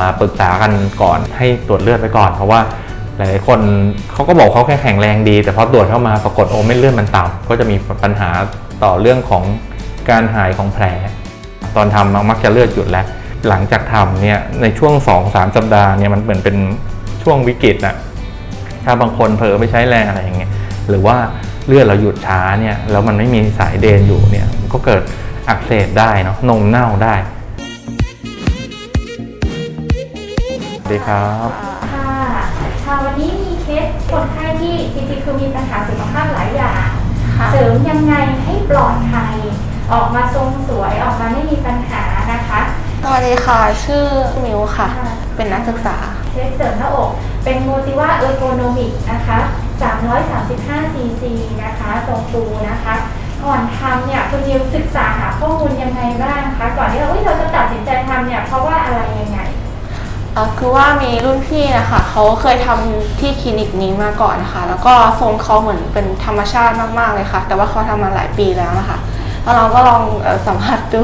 มาปรึกษากันก่อนให้ตรวจเลือดไปก่อน เพราะว่าหลายๆคนเขาก็บอกเขาแค่แข็งแรงดี แต่พอตรวจเข้ามาปรากฏโอ้เม็ดเลือดมันต่ำก็จะมีปัญหาต่อเรื่องของการหายของแผล ตอนทำมักจะเลือดหยุดแล้ว หลังจากทำเนี่ยในช่วง 2-3 สัปดาห์เนี่ยมันเหมือนเป็นช่วงวิกฤตนะถ้าบางคนเผลอไปใช้แรงอะไรอย่างเงี้ยหรือว่าเลือดเราหยุดช้าเนี่ยแล้วมันไม่มีสายเดนอยู่เนี่ยมันก็เกิดอักเสบได้เนาะนมเน่าได้ ดีครับ ค่ะค่ะวันนี้มีเคสคนไข้ที่จริงๆคือมีปัญหาสุขภาพหลายอย่าง ค่ะ เสริมยังไงให้ปลอดภัย ออกมาทรงสวยออกมาไม่มีปัญหานะคะ สวัสดีค่ะ ชื่อมิวค่ะ ค่ะ เป็นนักศึกษา เคสเสริมหน้าอกเป็นโมติว่าเออร์โกนมิกนะคะ335ซีซีนะคะทรงตูนะคะ ก่อนทำเนี่ยคุณมิวศึกษาหาข้อมูลยังไงบ้างคะ ก่อนที่เราเอ้ยเราจะตัดสินใจทำเนี่ยเพราะว่าอะไรยังไง คือว่ามีรุ่นพี่นะคะเขาเคยทำที่คลินิกนี้มาก่อนนะคะแล้วก็ทรงเขาเหมือนเป็นธรรมชาติมากๆเลยค่ะ แต่ว่าเขาทำมาหลายปีแล้วนะคะแล้วเราก็ลองสัมผัสดู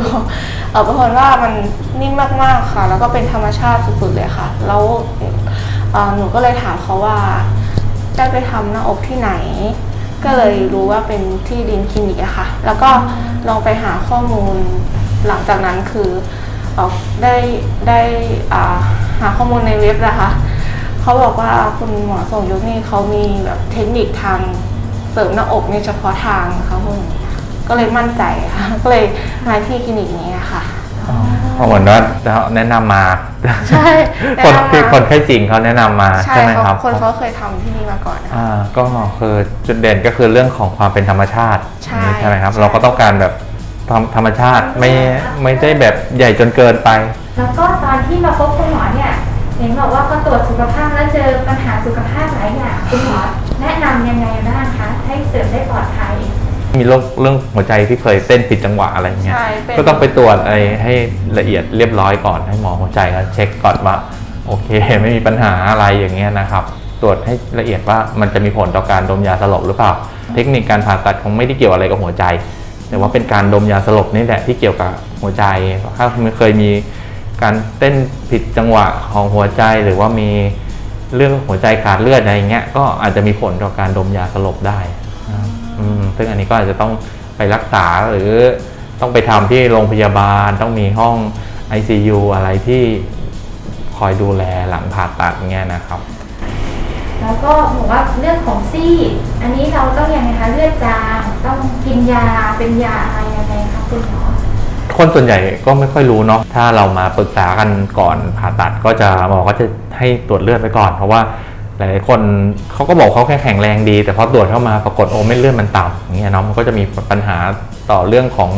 เออปรากฏว่ามันนิ่มมากๆค่ะ แล้วก็เป็นธรรมชาติสุดๆเลยค่ะ แล้วหนูก็เลยถามเขาว่าได้ไปทำหน้าอกที่ไหน ก็เลยรู้ว่าเป็นที่ดินคลินิกอะค่ะ แล้วก็ลองไปหาข้อมูลหลังจากนั้นคืออได้ได้อ่า หาข้อมูลในเว็บนะคะเขาบอกว่าคุณหมอส่งยุคนี่เขามีแบบเทคนิคทางเสริมหน้าอกในเฉพาะทางนะคะคุณก็เลยมั่นใจค่ะก็เลยมาที่คลินิกนี้ค่ะเพราะเหมือนว่าแนะนำมาใช่คนแนะนำมาที่คนไข้จริงเขาแนะนำมาใช่ใช่ไหมเขาครับคนเขาเคยทำที่นี่มาก่อนนะคะอ่าก็คือจุดเด่นก็คือเรื่องของความเป็นธรรมชาติใช่ใช่ไหมครับใช่เราก็ต้องการแบบธรรมธรรมชาติไม่ไม่ได้แบบใหญ่จนเกินไป แล้วก็ตอนที่มาพบคุณหมอเนี่ยเห็นบอกว่าก็ตรวจสุขภาพแล้วเจอปัญหาสุขภาพหลายอย่างคุณหมอแนะนำยังไงบ้างคะให้เสริมได้ปลอดภัยมีโรคเรื่องหัวใจที่เคยเต้นผิดจังหวะอะไรเงี้ยใช่เป็นก็ต้องไปตรวจอะไรให้ละเอียดเรียบร้อยก่อนให้หมอหัวใจเขาเช็คก่อนว่าโอเค ไม่มีปัญหาอะไรอย่างเงี้ยนะครับ ตรวจให้ละเอียดว่ามันจะมีผลต่อการดมยาสลบหรือเปล่า เทคนิคการผ่าตัดคงไม่ได้เกี่ยวอะไรกับหัวใจ แต่ว่าเป็นการดมยาสลบนี่แหละที่เกี่ยวกับหัวใจถ้าเคยมี การเต้นผิดจังหวะของหัวใจหรือว่ามีเรื่องหัวใจขาดเลือดอะไรเงี้ยก็อาจจะมีผลต่อการดมยาสลบได้อืมซึ่งอันนี้ก็อาจจะต้องไปรักษาหรือต้องไปทำที่โรงพยาบาล ต้องมีห้อง ICU อะไรที่คอยดูแลหลังผ่าตัดเงี้ยนะครับ แล้วก็บอกว่าเรื่องของซี่ อันนี้เราต้องยังไงคะเลือดจางต้องกินยาเป็นยาอะไรยังไงคะคุณหมอ คนส่วนใหญ่ก็ไม่ค่อยรู้เนาะถ้าเรามาปรึกษากันก่อนผ่าตัดก็จะหมอก็จะให้ตรวจเลือดไปก่อน เพราะว่าหลายคนเขาก็บอกเขาแค่แข็งแรงดี แต่พอตรวจเข้ามาปรากฏโอ้เม็ดเลือดมันต่ำอย่างเงี้ยเนาะมันก็จะมีปัญหาต่อเรื่องของ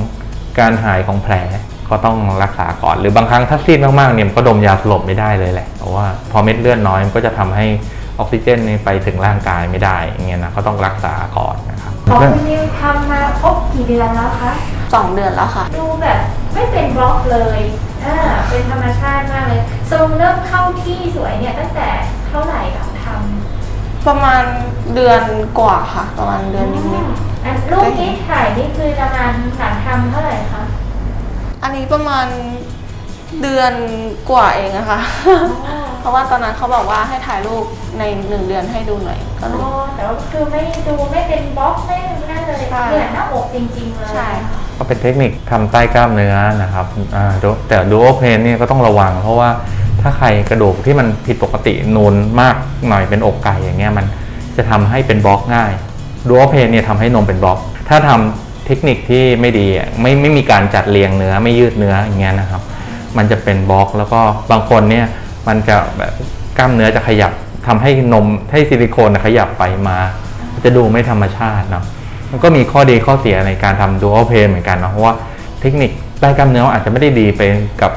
การหายของแผลก็ต้องรักษาก่อน หรือบางครั้งถ้าซีดมากๆเนี่ยก็ดมยาสลบไม่ได้เลยแหละเพราะว่าพอเม็ดเลือดน้อยมันก็จะทำให้ออกซิเจนไปถึงร่างกายไม่ได้อย่างเงี้ยนะก็ต้องรักษาก่อนนะครับขอคุณนิวทำมาครบกี่เดือนแล้วคะ สองเดือนแล้วค่ะ ดูแบบไม่เป็นบล็อกเลยอ่าเป็นธรรมชาติมากเลยทรงเริ่มเข้าที่สวยเนี่ยตั้งแต่เท่าไหร่กับทำประมาณเดือนกว่าค่ะ ประมาณเดือนนิดอันรูปที่ถ่ายนี่คือประมาณหลังทำเท่าไหร่คะๆอันนี้ประมาณเดือนกว่าเองอะค่ะ เพราะว่าตอนนั้นเขาบอกว่าให้ถ่ายรูปในหนึ่งเดือนให้ดูหน่อยก็เลยอ๋อแต่ว่าคือไม่ดูไม่เป็นบล็อกไม่นั่นเลยใช่เหมือนหน้าอกจริงๆเลย ใช่ค่ะ ก็เป็นเทคนิคทำใต้กล้ามเนื้อนะครับแต่ดูโอเพนเนี่ยก็ต้องระวัง เพราะว่าถ้าใครกระดูกที่มันผิดปกตินูนมากหน่อยเป็นอกไก่อย่างเงี้ยมันจะทำให้เป็นบล็อกง่ายดูโอเพนเนี่ยทำให้นมเป็นบล็อก ถ้าทำเทคนิคที่ไม่ดีไม่ไม่มีการจัดเรียงเนื้อไม่ยืดเนื้ออย่างเงี้ยนะครับ มันจะเป็นบล็อกแล้วก็บางคนเนี่ยมันจะแบบกล้ามเนื้อจะขยับทำให้นมให้ซิลิโคนขยับไปมา จะดูไม่ธรรมชาติเนาะ มันก็มีข้อดีข้อเสียในการทำ dual pain เหมือนกันเนาะเพราะว่าเทคนิคใต้กล้ามเนื้ออาจจะไม่ได้ดีไปกับ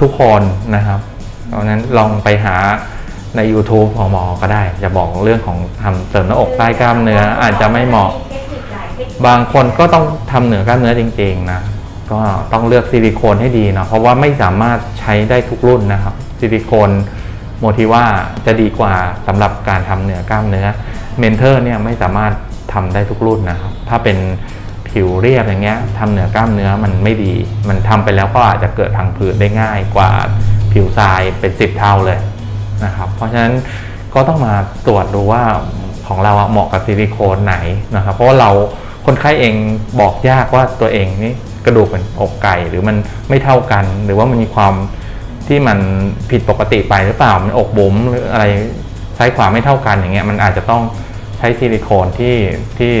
ทุกคนนะครับเพราะฉะนั้นลองไปหาใน YouTube ของหมอก็ได้ จะบอกเรื่องของทำเสริมหน้าอกใต้กล้ามเนื้ออาจจะไม่เหมาะเทคนิคหลายเทคนิคบางคนก็ต้องทำเหนือกล้ามเนื้อจริงๆนะก็ต้องเลือกซิลิโคนให้ดีเนาะเพราะว่าไม่สามารถใช้ได้ทุกรุ่นนะครับซิลิโคนโมทิว่าจะดีกว่าสำหรับการทำเหนือกล้ามเนื้อเมนเทอร์เนี่ยไม่สามารถ ทำได้ทุกรุ่นนะครับ ถ้าเป็นผิวเรียบอย่างเงี้ยทำเหนือกล้ามเนื้อมันไม่ดี มันทำไปแล้วก็อาจจะเกิดพังผืดได้ง่ายกว่าผิวทรายเป็นสิบเท่าเลยนะครับ เพราะฉะนั้นก็ต้องมาตรวจดูว่าของเราเหมาะกับซิลิโคนไหนนะครับ เพราะว่าเราคนไข้เองบอกยากว่าตัวเองนี่กระดูกเป็นอกไก่หรือมันไม่เท่ากัน หรือว่ามันมีความที่มันผิดปกติไปหรือเปล่ามันอกบุ๋มหรืออะไรซ้ายขวาไม่เท่ากันอย่างเงี้ยมันอาจจะต้อง ใช้ซิลิโคนที่ที่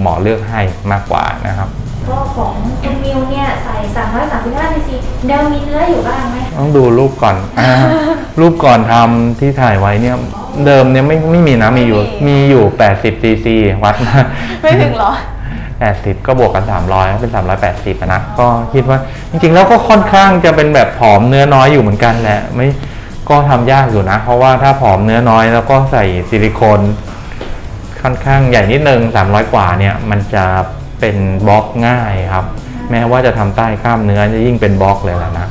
หมอเลือกให้มากกว่านะครับ ก็ของคุณมิวเนี่ยใส่335 cc เดิมมีเนื้ออยู่บ้างไหมต้องดูรูปก่อนอารูปก่อนทำที่ถ่ายไว้เนี่ยเดิมเนี่ยไม่ไม่มีนะมีอยู่มีอยู่ 80ซีซีวัดมา ไม่ถึงเหรอ 80 ก็บวกกัน 300เป็น 380อะนะก็คิดว่าจริงๆ แล้วก็ค่อนข้างจะเป็นแบบผอมเนื้อน้อยอยู่เหมือนกันแหละไม่ก็ทำยากอยู่นะ เพราะว่าถ้าผอมเนื้อน้อยแล้วก็ใส่ซิลิโคน ค่อนข้างใหญ่นิดนึง 300 กว่าเนี่ยมันจะเป็นบล็อกง่ายครับ แม้ว่าจะทำใต้กล้ามเนื้อจะยิ่งเป็นบล็อกเลยแหละนะ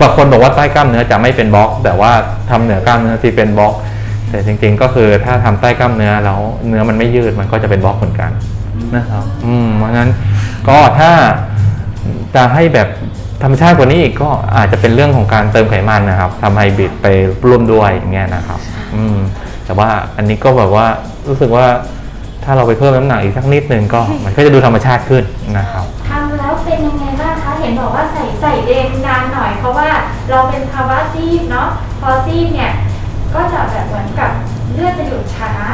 บางคนบอกว่าใต้กล้ามเนื้อจะไม่เป็นบล็อก แต่ว่าทำเหนือกล้ามเนื้อที่เป็นบล็อก แต่จริง ๆ ก็คือถ้าทำใต้กล้ามเนื้อแล้วเนื้อมันไม่ยืดมันก็จะเป็นบล็อกเหมือนกันนะครับ อืมเพราะฉะนั้นก็ถ้าจะให้แบบธรรมชาติกว่านี้อีกก็อาจจะเป็นเรื่องของการเติมไขมันนะครับทำไฮบริดไปร่วมด้วยอย่างเงี้ยนะครับ อืมแต่ว่าอันนี้ก็แบบว่า รู้สึกว่าถ้าเราไปเพิ่มน้ำหนักอีกสักนิดนึงก็มันก็จะดูธรรมชาติขึ้นนะครับ ทำแล้วเป็นยังไงบ้างคะ เห็นบอกว่าใส่ใส่เองนานหน่อย เพราะว่าเราเป็นภาวะซีดเนาะ พอซีดเนี่ย ก็จะแบบเหมือนกับเลือดจะหยุดช้าอา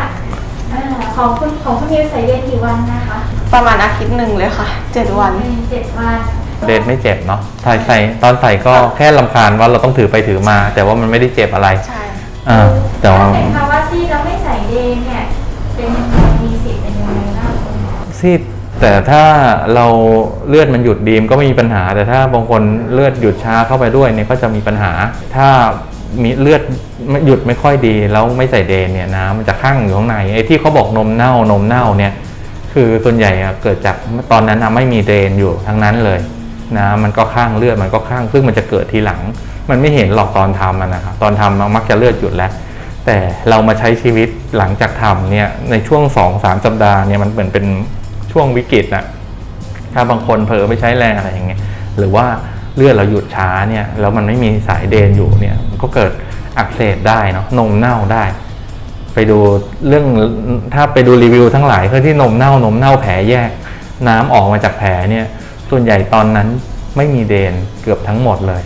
ของคุณของคุณมิวใส่เดนกี่วันนะคะประมาณอาทิตย์หนึ่งเลยค่ะเจ็ดวันเจ็ดวัน เดนไม่เจ็บเนาะใส่ใส่ตอนใส่ก็แค่ลำคาญว่าเราต้องถือไปถือมา แต่ว่ามันไม่ได้เจ็บอะไรใช่ อ่าแต่ว่าถ้าเป็นภาวะ แต่ถ้าเราเลือดมันหยุดดีมก็ไม่มีปัญหา แต่ถ้าบางคนเลือดหยุดช้าเข้าไปด้วยเนี่ยก็จะมีปัญหา ถ้ามีเลือดหยุดไม่ค่อยดีแล้วไม่ใส่เดนเนี่ยน้ำมันจะข้างอยู่ข้างในไอ้ที่เขาบอกนมเน่านมเน่าเนี่ยคือส่วนใหญ่อะเกิดจากตอนนั้นนะไม่มีเดนอยู่ทั้งนั้นเลยนะมันก็ข้างเลือดมันก็ข้างซึ่งมันจะเกิดทีหลัง มันไม่เห็นหรอกตอนทำนะครับตอนทำมักจะเลือดหยุดแล้ว แต่เรามาใช้ชีวิตหลังจากทำเนี่ยในช่วง2อสามสัปดาห์เนี่ยมันเหมือนเป็น ช่วงวิกฤตนะถ้าบางคนเผลอไปใช้แรงอะไรอย่างเงี้ยหรือว่าเลือดเราหยุดช้าเนี่ยแล้วมันไม่มีสายเดนอยู่เนี่ยมันก็เกิดอักเสบได้เนาะนมเน่าได้ ไปดูเรื่องถ้าไปดูรีวิวทั้งหลายคือที่นมเน่านมเน่าแผลแยก น้ำออกมาจากแผลเนี่ยส่วนใหญ่ตอนนั้นไม่มีเดนเกือบทั้งหมดเลย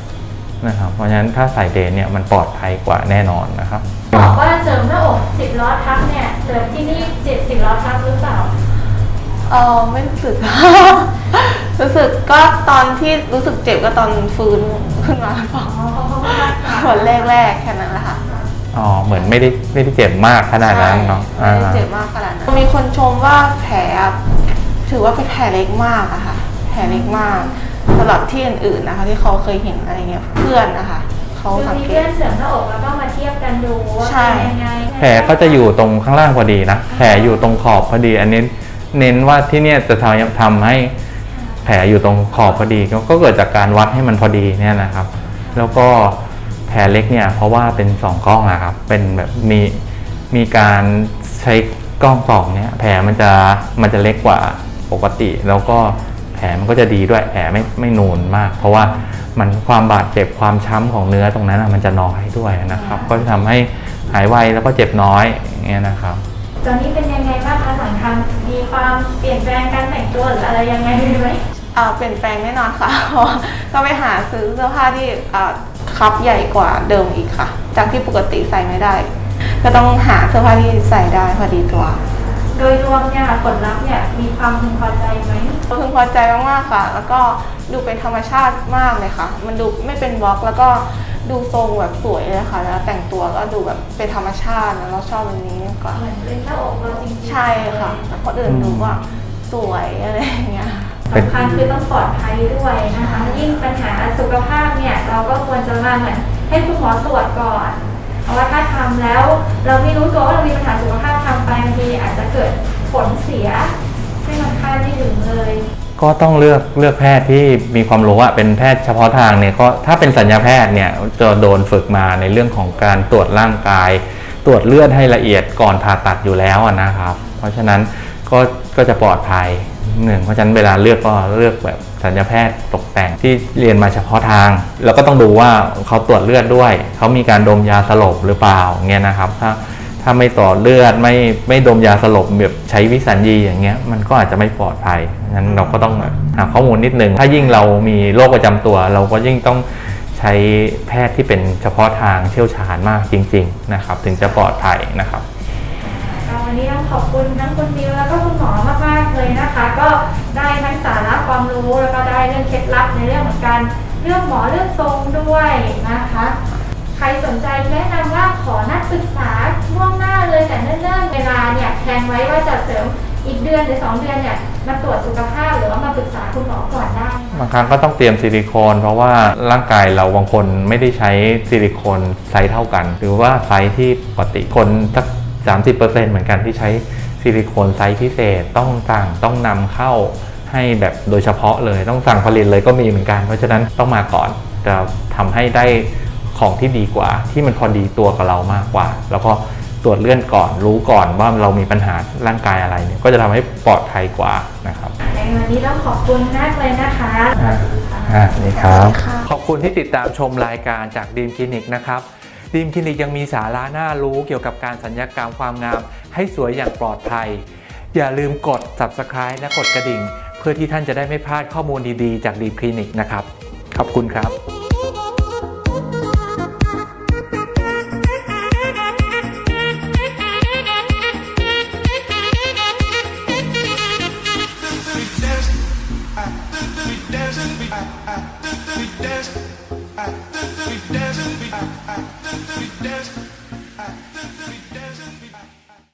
นะครับเพราะฉะนั้นถ้าใส่เดนเนี่ยมันปลอดภัยกว่าแน่นอนนะครับบอกว่าเสริมหน้าอกสิบล้อทับเนี่ยเสริมที่นี่เจ็ดสิบล้อทับหรือเปล่า เออไม่รู้สึก รู้สึกก็ตอนที่รู้สึกเจ็บก็ตอนฟื้นขึ้นมาเปล่าอ๋อเพราะว่าผลแรกๆแค่นั้นแหละค่ะอ๋อเหมือนไม่ได้ไม่ได้เจ็บมากขนาดนั้นเนาะใช่ไม่ได้เจ็บมากขนาดนั้นมีคนชมว่าแผลถือว่าเป็นแผลเล็กมากอะค่ะ แผลเล็กมากสำหรับที่อื่นๆนะคะ ที่เขาเคยเห็นอะไรเงี้ยเพื่อนนะคะเขาคือสังมีเกเพื่อตนเสริมหน้าอกแล้วก็มาเทียบกันดูว่าใช่เป็นยังไงแผลก็จะอยู่ตรงข้างล่างพอดีนะแผลอยู่ตรงขอบพอดีอันนี้ เน้นว่าที่เนี่ยจะทำทำให้แผลอยู่ตรงขอบพอดี ก็เกิดจากการวัดให้มันพอดีเนี่ยนะครับ แล้วก็แผลเล็กเนี่ยเพราะว่าเป็นสองกล้องอะครับเป็นแบบมีมีการใช้กล้องสองเนี่ยแผลมันจะมันจะเล็กกว่าปกติ แล้วก็แผลมันก็จะดีด้วยแผลไม่ไม่นูนมาก เพราะว่ามันความบาดเจ็บความช้ำของเนื้อตรงนั้นมันจะน้อยด้วยนะครับ ก็จะทำให้หายไวแล้วก็เจ็บน้อยอย่างเงี้ยนะครับตอนนี้เป็นยังไงบ้างคะ ความเปลี่ยนแปลงการแต่งตัวหรืออะไรยังไงไหมอ่าเปลี่ยนแปลงแน่นอนค่ะ เพราะว่าก็ไปหาซื้อเสื้อผ้าที่อ่าคับใหญ่กว่าเดิมอีกค่ะ จากที่ปกติใส่ไม่ได้ ก็ต้องหาเสื้อผ้าที่ใส่ได้พอดีตัว โดยรวมเนี่ยผลลัพธ์เนี่ยมีความพึงพอใจไหมพึงพอใจมากๆค่ะ แล้วก็ดูเป็นธรรมชาติมากเลยค่ะ มันดูไม่เป็นบล็อกแล้วก็ ดูทรงแบบสวยเลยค่ะ แล้วแต่งตัวก็ดูแบบเป็นธรรมชาติแล้วเราชอบแบบนี้มากกว่าเหมือนเป็นหน้าอกเราจริงๆใช่ค่ะแต่คนอื่นดูว่าสวยอะไรอย่างเงี้ยสำคัญคือต้องปลอดภัยด้วยนะคะ ยิ่งปัญหาสุขภาพเนี่ยเราก็ควรจะมาเหมือนให้คุณหมอตรวจก่อนเพราะว่าถ้าทำแล้ว เราไม่รู้ตัวว่าเรามีปัญหาสุขภาพทำไปบางทีอาจจะเกิดผลเสีย ซึ่งมันคาดไม่ถึงเลย ก็ต้องเลือกเลือกแพทย์ที่มีความรู้อะเป็นแพทย์เฉพาะทางเนี่ยก็ถ้าเป็นสัญญาแพทย์เนี่ยจะโดนฝึกมาในเรื่องของการตรวจร่างกาย ตรวจเลือดให้ละเอียดก่อนผ่าตัดอยู่แล้วนะครับ เพราะฉะนั้นก็ก็จะปลอดภัยหนึ่งเพราะฉะนั้นเวลาเลือกก็เลือกแบบสัญญาแพทย์ตกแต่งที่เรียนมาเฉพาะทาง แล้วก็ต้องดูว่าเขาตรวจเลือดด้วย เขามีการดมยาสลบหรือเปล่าเงี้ยนะครับถ้า ถ้าไม่ต่อเลือดไม่ไม่ดมยาสลบแบบใช้วิสัญญีอย่างเงี้ยมันก็อาจจะไม่ปลอดภัยงั้นเราก็ต้องหาข้อมูลนิดนึง ถ้ายิ่งเรามีโรคประจำตัว เราก็ยิ่งต้องใช้แพทย์ที่เป็นเฉพาะทางเชี่ยวชาญมากจริง ๆ นะครับ ถึงจะปลอดภัยนะครับก็วันนี้ต้องขอบคุณทั้งคุณมิวแล้วก็คุณหมอมากๆเลยนะคะ ก็ได้ทั้งสาระความรู้แล้วก็ได้เรื่องเคล็ดลับในเรื่องของการเรื่องหมอเรื่องทรงด้วยนะคะใค รสนใจแนะนำว่าขอนัดปรึกษาล่วงหน้าเลยแต่เนิ่นๆเวลาเนี่ยแทนไว้ว่าจะเสริมอีกเดือนหรือสองเดือนเนี่ยมาตรวจสุขภาพหรือว่ามาปรึกษาคุณหมอก่อนได้บางครั้งก็ต้องเตรียมซิลิโคน เพราะว่าร่างกายเราบางคนไม่ได้ใช้ซิลิโคนไซส์เท่ากัน หรือว่าไซส์ที่ปกติคนสัก30%เหมือนกันที่ใช้ซิลิโคนไซส์พิเศษต้องสั่งต้องนำเข้าให้แบบโดยเฉพาะเลยต้องสั่งผลิตเลยก็มีเหมือนกัน เพราะฉะนั้นต้องมาก่อนจะทำให้ได้ ของที่ดีกว่า ที่มันพอดีตัวกับเรามากกว่า แล้วก็ตรวจเลื่อนก่อนรู้ก่อนว่าเรามีปัญหาร่างกายอะไรเนี่ยก็จะทำให้ปลอดภัยกว่านะครับในวันนี้ต้องขอบคุณมากเลยนะคะสวัสดีค่ะอ่านี่ครับค่ะขอบคุณที่ติดตามชมรายการจากดีมคลินิกนะครับดีมคลินิกยังมีสาระน่ารู้เกี่ยวกับการสัญญกรรมความงาม ให้สวยอย่างปลอดภัย อย่าลืมกด subscribe และกดกระดิ่ง เพื่อที่ท่านจะได้ไม่พลาดข้อมูลดีๆ จากดีมคลินิกนะครับ ขอบคุณครับ ha, ha.